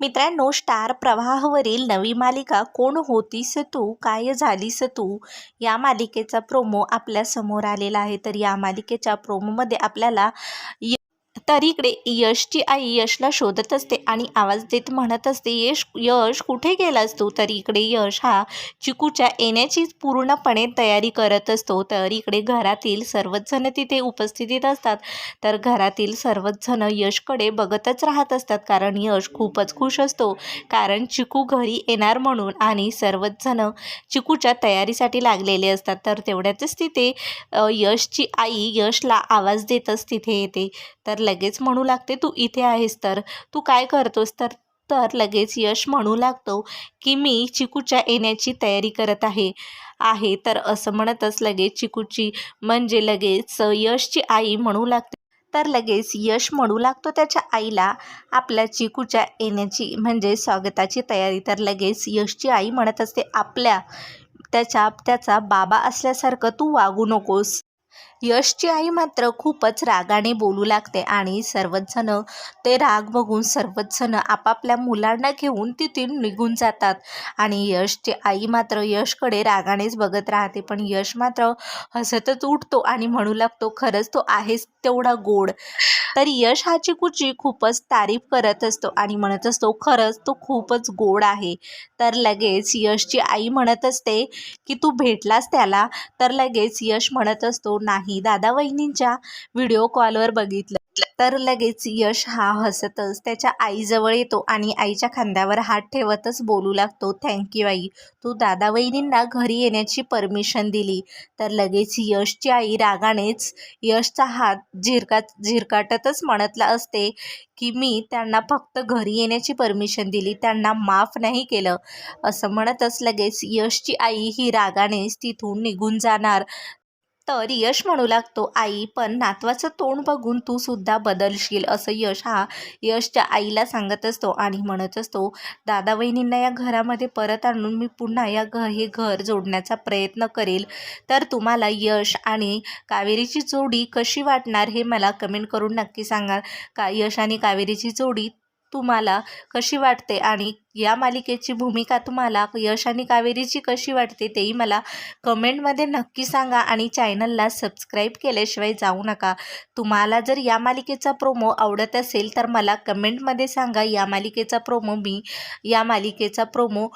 मित्रांनो स्टार प्रवाहावरील नवी मालिका कोण होतीस तू? काय झालीस तू? या मालिकेचा प्रोमो आपल्यासमोर आलेला आहे. तर या मालिकेच्या प्रोमोमध्ये आपल्याला य तर इकडे यशची आई यशला शोधत असते आणि आवाज देत म्हणत असते यश यश कुठे गेलास तू? तर इकडे यश हा चिकूच्या येण्याची पूर्णपणे तयारी करत असतो. तर इकडे घरातील सर्वच जण तिथे उपस्थितीत असतात. तर घरातील सर्वच जण यशकडे बघतच राहत असतात. कारण यश खूपच खुश असतो. कारण चिकू घरी येणार म्हणून आणि सर्वच जण चिकूच्या तयारीसाठी लागलेले असतात. तर तेवढ्यातच तिथे यशची आई यशला आवाज देतच तिथे येते. तर लगेच म्हणू लागते तू इथे आहेस तर तू काय करतोस तर तर लगेच यश म्हणू लागतो की मी चिकूच्या येण्याची तयारी करत आहे आहे. तर असं म्हणतच लगेच चिकूची म्हणजे लगेच यशची आई म्हणू लागते. तर लगेच यश म्हणू लागतो त्याच्या आईला आपल्या चिकूच्या येण्याची म्हणजे स्वागताची तयारी. तर लगेच यशची आई म्हणत असते आपल्या त्याच्या त्याचा बाबा असल्यासारखं तू वागू नकोस. यशची आई मात्र खूपच रागाने बोलू लागते आणि सर्वच जण ते राग बघून सर्वचजण आपापल्या मुलांना घेऊन तिथून निघून जातात. आणि यशची आई मात्र यशकडे रागानेच बघत राहते. पण यश मात्र हसतच उठतो आणि म्हणू लागतो खरंच तो आहेच तेवढा गोड. तर यश हा चिकूची खूपच तारीफ करत असतो आणि म्हणत असतो खरंच तो खूपच गोड आहे. तर लगेच यशची आई म्हणत असते की तू भेटलास त्याला? तर लगेच यश म्हणत असतो नाही दादा वहिनींच्या व्हिडिओ कॉलवर बघितलं. तर लगेच यश हा हसतच त्याच्या आईजवळ येतो आणि आईच्या खांद्यावर हात ठेवतच बोलू लागतो थँक्यू आई. तू दादा वहिनींना घरी येण्याची परमिशन दिली. तर लगेच यशची आई रागानेच यशचा हात झिरकात झिरकाटतच म्हणतला असते की मी त्यांना फक्त घरी येण्याची परमिशन दिली. त्यांना माफ नाही केलं. असं म्हणतच लगेच यशची आई ही रागानेच तिथून निघून जाणार. तर यश म्हणू लागतो आई पण नातवाचं तोंड बघून तू सुद्धा बदलशील असं यश हा यशच्या आईला सांगत असतो आणि म्हणत असतो दादा वहिनींना या घरामध्ये परत आणून मी पुन्हा या घ हे घर जोडण्याचा प्रयत्न करेल. तर तुम्हाला यश आणि कावेरीची जोडी कशी वाटणार हे मला कमेंट करून नक्की सांगा. का यश आणि कावेरीची जोडी तुम्हाला कशी वाटते आणि या मालिकेची भूमिका तुम्हाला यश आणि कावेरीची कशी वाटते तेही मला कमेंटमध्ये नक्की सांगा आणि चॅनलला सबस्क्राईब केल्याशिवाय जाऊ नका. तुम्हाला जर या मालिकेचा प्रोमो आवडत असेल तर मला कमेंटमध्ये सांगा. या मालिकेचा प्रोमो मी या मालिकेचा प्रोमो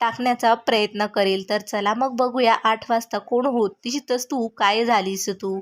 टाकण्याचा प्रयत्न करेल. तर चला मग बघूया आठ वाजता कोण होतीस तू काय झालीस तू?